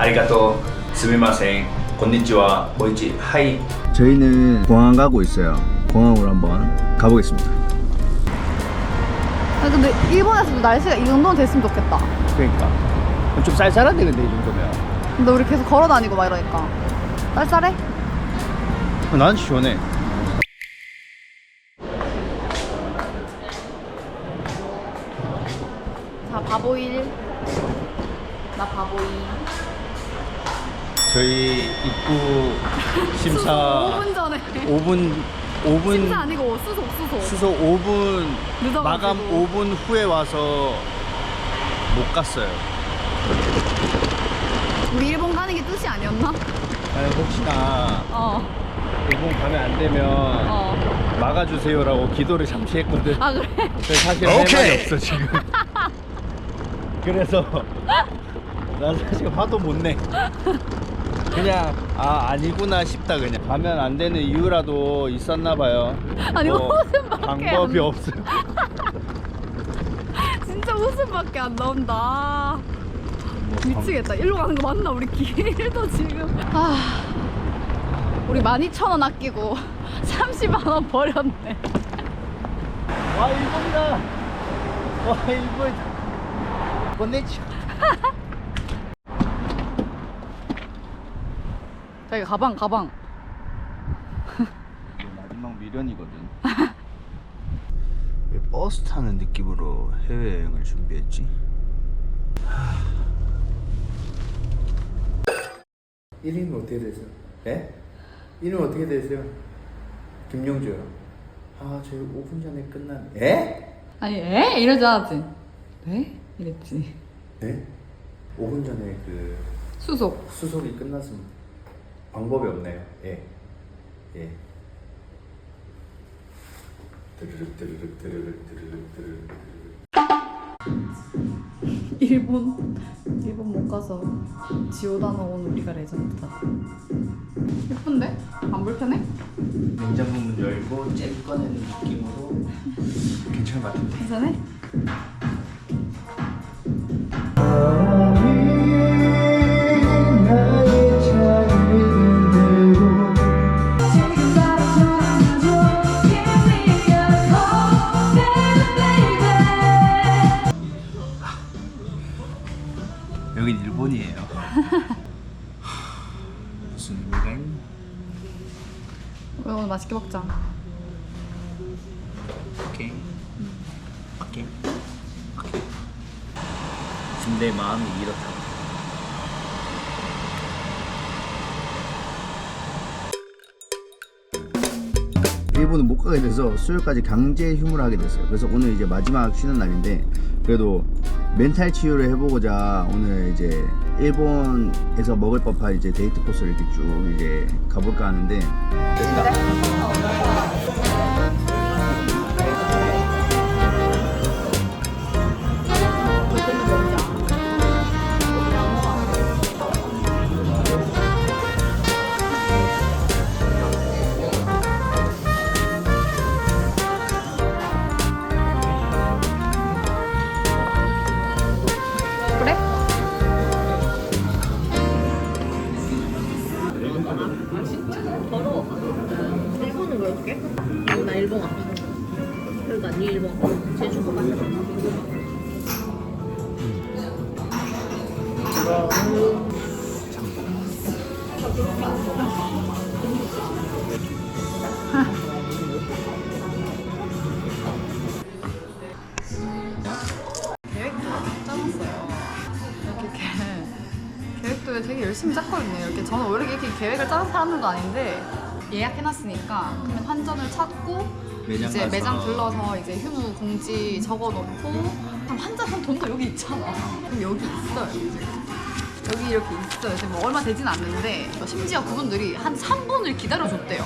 아리가또 스미마생 건니치와 뭐있지 하이 저희는 공항 가고 있어요. 공항으로 한번 가보겠습니다. 아 근데 일본에서도 날씨가 이 정도는 됐으면 좋겠다. 그러니까 좀 쌀쌀한데 근데 이 정도면. 근데 우리 계속 걸어 다니고 막 이러니까 쌀쌀해? 난 시원해. 자 바보일. 나 바보이. 저희 입구 심사 5분 전에. 5분 5분 심사 아니고 수속 수속. 수소 5분 늦어가지고. 마감 5분 후에 와서 못 갔어요. 우리 일본 가는 게 뜻이 아니었나? 아니 혹시나 어. 5분 가면 안 되면 어. 막아주세요라고 기도를 잠시 했거든. 아 그래? 근데 사실 할 말이 없어 지금. 그래서 난 사실 화도 못 내. 그냥 아 아니구나 싶다 그냥 가면 안 되는 이유라도 있었나 봐요. 아니, 뭐 웃음밖에 방법이 안- 없어요. 진짜 웃음밖에 안 나온다. 미치겠다. 일로 가는 거 맞나? 우리 길도 지금. 아, 우리 12,000원 아끼고 30만 원 버렸네. 와 일본이다. 와 일본. 건네치. 자기 가방 가방. 마지막 미련이거든. 왜 버스 타는 느낌으로 해외여행을 준비했지? 이름이 어떻게 되세요? 예? 이름 어떻게 되세요? 김용주요. 아, 저희 5분 전에 끝난. 예? 아니 에? 이러지 않았지? 네? 이랬지. 네? 5분 전에 그 수속. 수속이 끝났습니다. 방법이 없네요. 예. 예. 드르륵 드르륵 드르륵 드르륵 드르륵. 일본 일본 못 가서 지오다노 온 우리가 레전드다. 예쁜데? 안 불편해? 냉장고 문 열고 잼 꺼내는 느낌으로 괜찮을 것 같은데. 괜찮해? 맛있게 먹자. 오케이. 오케이. 오케이. 지금 내 마음이 이렇다. 일본은 못 가게 돼서 수요일까지 강제 휴무를 하게 됐어요. 그래서 오늘 이제 마지막 쉬는 날인데 그래도 멘탈 치유를 해보고자 오늘 이제 일본에서 먹을 법한 이제 데이트 코스를 이렇게 쭉 이제 가볼까 하는데 그래? 제주도 계획도 되게 열심히 짰거든요. 이렇게 저는 원래 이렇게 계획을 짜는 사람들도 아닌데 예약해놨으니까 그러면 환전을 찾고 매장 이제 가서. 매장 들러서 이제 휴무 공지 적어놓고 그럼 환전한 돈도 여기 있잖아. 그럼 여기 있어요. 이제. 여기 이렇게 있어요. 지금 뭐 얼마 되진 않는데 심지어 그분들이 한 3분을 기다려줬대요.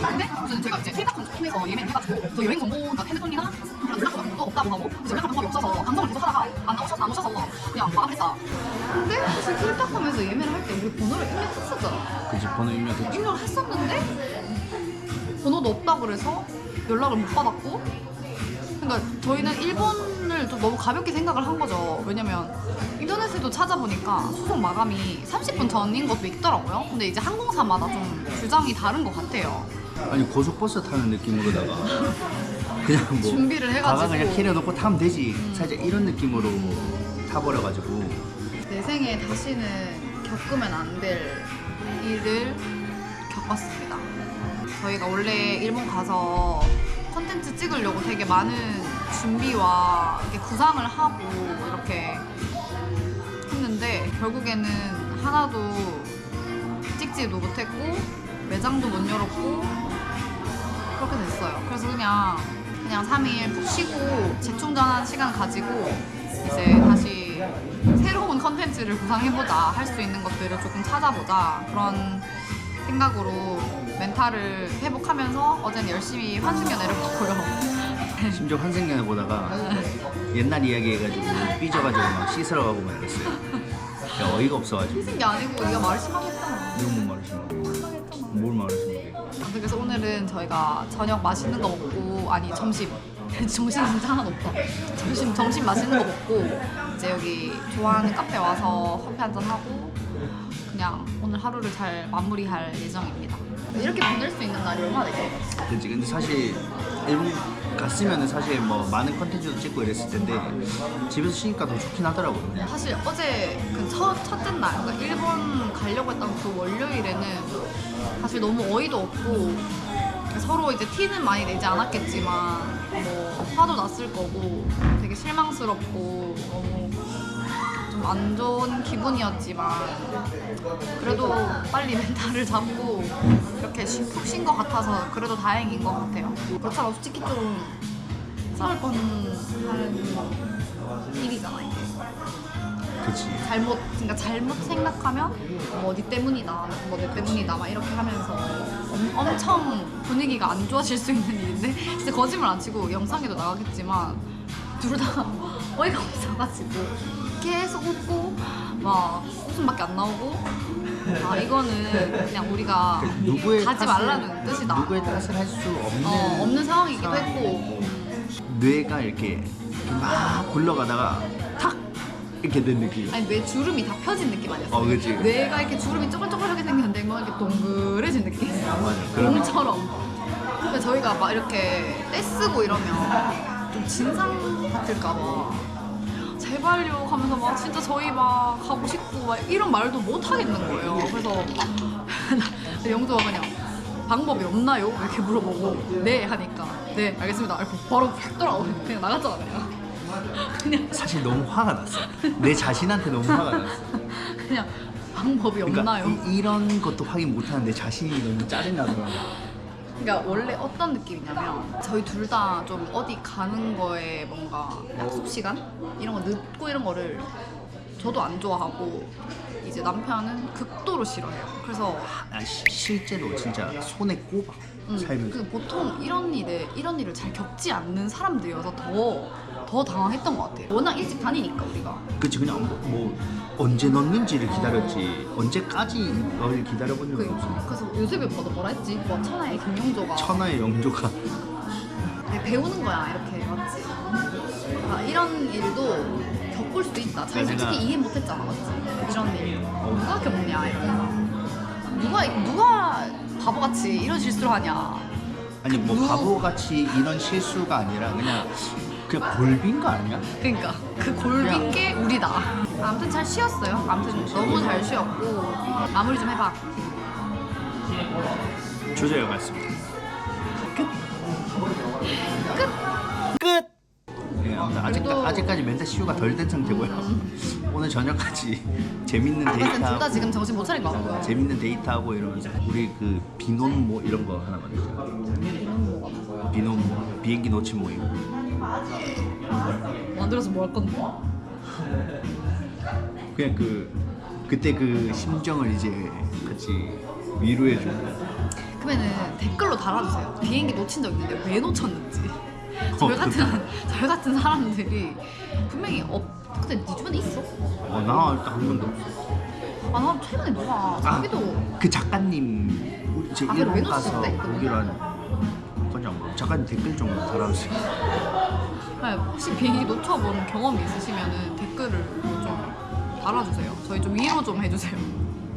근데 무슨 제가 이제 필카폰 통해서 예매해가지고 저 여행 정보 핸드폰이나 그런 연락 방법도 없다고 하고 그래서 연락 방법이 없어서 방송을 계속 하다가 안 나오셔서 안 오셔서 그냥 마감했다. 근데 사실 필카폰에서 예매를 할 때 우리 번호를 입력했었잖아. 그집 번호 입력했지. 입력을 했었는데 번호도 없다 그래서 연락을 못 받았고 그러니까 저희는 일본을 를좀 너무 가볍게 생각을 한 거죠. 왜냐면 인터넷에도 찾아보니까 소송 마감이 30분 전인 것도 있더라고요. 근데 이제 항공사마다 좀 규정이 다른 것 같아요. 아니 고속버스 타는 느낌으로다가 그냥 뭐 준비를 해가지고. 그냥 키려놓고 타면 되지 살짝 이런 느낌으로 타버려가지고 내 생에 다시는 겪으면 안 될 일을 겪었습니다. 저희가 원래 일본 가서 컨텐츠 찍으려고 되게 많은 준비와 이렇게 구상을 하고 이렇게 했는데 결국에는 하나도 찍지도 못했고 매장도 못 열었고 그렇게 됐어요. 그래서 그냥 그냥 3일 푹 쉬고 재충전한 시간 가지고 이제 다시 새로운 컨텐츠를 구상해보자 할 수 있는 것들을 조금 찾아보자 그런 생각으로 멘탈을 회복하면서 어제는 열심히 환승연 내려봤고요. 심지어 환승연애 보다가 옛날 이야기 해가지고 삐져가지고 막 씻으러 가고 막 이랬어요 야, 어이가 없어가지고 힘든 게 아니고 네가 말을 심하게 했잖아. 이런 뭐 말하시는 거뭘 말하시는 거예요? 아무튼 그래서 오늘은 저희가 저녁 맛있는 거 먹고 아니 점심 정신 진짜 하나도 없다 점심 점심 맛있는 거 먹고 이제 여기 좋아하는 카페 와서 커피 한잔 하고 그냥 오늘 하루를 잘 마무리할 예정입니다. 이렇게 보낼 수 있는 날이 얼마나 있겠어 그치 근데 사실 일본 갔으면은 사실 뭐 많은 컨텐츠도 찍고 이랬을 텐데 집에서 쉬니까 더 좋긴 하더라고요. 사실 어제 그 첫, 첫째 날, 그러니까 일본 가려고 했던 그 월요일에는 사실 너무 어이도 없고 서로 이제 티는 많이 내지 않았겠지만 뭐 화도 났을 거고 되게 실망스럽고 너무 좀 안 좋은 기분이었지만 그래도 빨리 멘탈을 잡고 이렇게 푹 쉰 것 같아서 그래도 다행인 것 같아요. 그렇다고 솔직히 좀 싸울 뻔한 일이잖아 이게. 그치 잘못 그러니까 잘못 생각하면 뭐 네 때문이다 뭐 내 때문이다 막 이렇게 하면서 엄, 엄청 분위기가 안 좋아질 수 있는 일인데 진짜 거짓말 안 치고 영상에도 나가겠지만 둘 다 어이가 없어가지고 계속 웃고 막 웃음밖에 안 나오고 아 이거는 그냥 우리가 누구의 가지 탓을- 말라는 뜻이다 누구의 탓을 할 수 없는 어, 없는 상황이기도. 했고 뇌가 이렇게 막 굴러가다가 탁 이렇게 된 느낌 아니 뇌 주름이 다 펴진 느낌 아니었어? 어, 그치. 뇌가 이렇게 주름이 쪼글쪼글하게 생겼는데 뭐 이렇게 동그래진 느낌. 맞아 그런 공처럼. 근데 저희가 막 이렇게 떼쓰고 이러면 좀 진상 같을까봐. 제발요 하면서 막 진짜 저희 막 가고 싶고 막 이런 말도 못 하겠는 거예요. 그래서 영조가 그냥 방법이 없나요? 이렇게 물어보고 네 하니까 네 알겠습니다. 이렇게 바로 훅 돌아오고 그냥 나갔잖아 그냥. 그냥 사실 너무 화가 났어 내 자신한테 너무 화가 났어 그냥 방법이 그러니까 없나요? 이, 이런 것도 확인 못하는 내 자신이 너무 짜증나더라고 그러니까 원래 어떤 느낌이냐면 저희 둘 다 좀 어디 가는 거에 뭔가 약속 시간 이런 거 늦고 이런 거를 저도 안 좋아하고 이제 남편은 극도로 싫어해요. 그래서 아, 시- 실제로 진짜 손에 꼽아 음, 살면서 그 보통 이런 일에 이런 일을 잘 겪지 않는 사람들이어서 더 더 당황했던 것 같아요. 워낙 일찍 다니니까 우리가. 그치 그냥 뭐, 뭐 언제 넣는지를 기다렸지 언제까지 널 기다려본 적이 그, 없어 그래서 요셉이 오빠도 뭐라 했지? 뭐 천하의 김용조가 천하의 영조가 네, 배우는 거야 이렇게 맞지? 아, 이런 일도 겪을 수도 있다. 잘 내가- 솔직히 이해 못했잖아, 맞지? 이런 일 누가 겪냐 이러면서 누가 누가 바보같이 이런 실수를 하냐? 아니 뭐 누- 바보같이 이런 실수가 아니라 그냥 그냥 골빈 거 아니야? 그러니까 그 골빈 게 우리다. 아무튼 잘 쉬었어요. 아무튼 너무 잘 쉬었고 마무리 좀 해봐. 조져요 맞습니다 끝 끝. 아무튼 아직, 그래도- 아직까지 멘탈 시우가 덜 된 상태고요 오늘 저녁까지 재밌는 그래서 둘 데이트하고 다 지금 정신 못 차린 거 같고요. 재밌는 데이트하고 이러면서 우리 그 비논 뭐 이런 거 하나 만들자 비논 뭐 비행기 놓친 모임 만들어서 뭐 할 건데? 그냥 그 그때 그 심정을 이제 같이 위로해 주고 그러면은 댓글로 달아주세요. 비행기 놓친 적 있는데 왜 놓쳤는지. 어, 저희 같은 저희 같은 사람들이 분명히 없. 근데 네 주변에 있어? 어 나 일단 한 번도 없어 아, 나 최근에 누가 자기도 그 작가님 우리 제 아, 그래, 일본 가서? 보기로 한 그냥 작가님 댓글 좀 달아주세요 네, 혹시 비행기 놓쳐본 경험이 있으시면 댓글을 좀 달아주세요. 저희 좀 위로 좀 해주세요.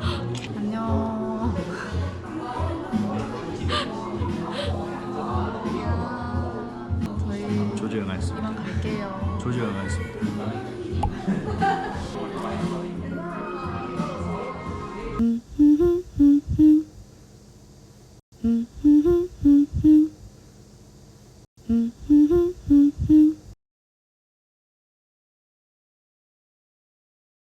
안녕. 이만 갈게요. 조지가 가겠습니다.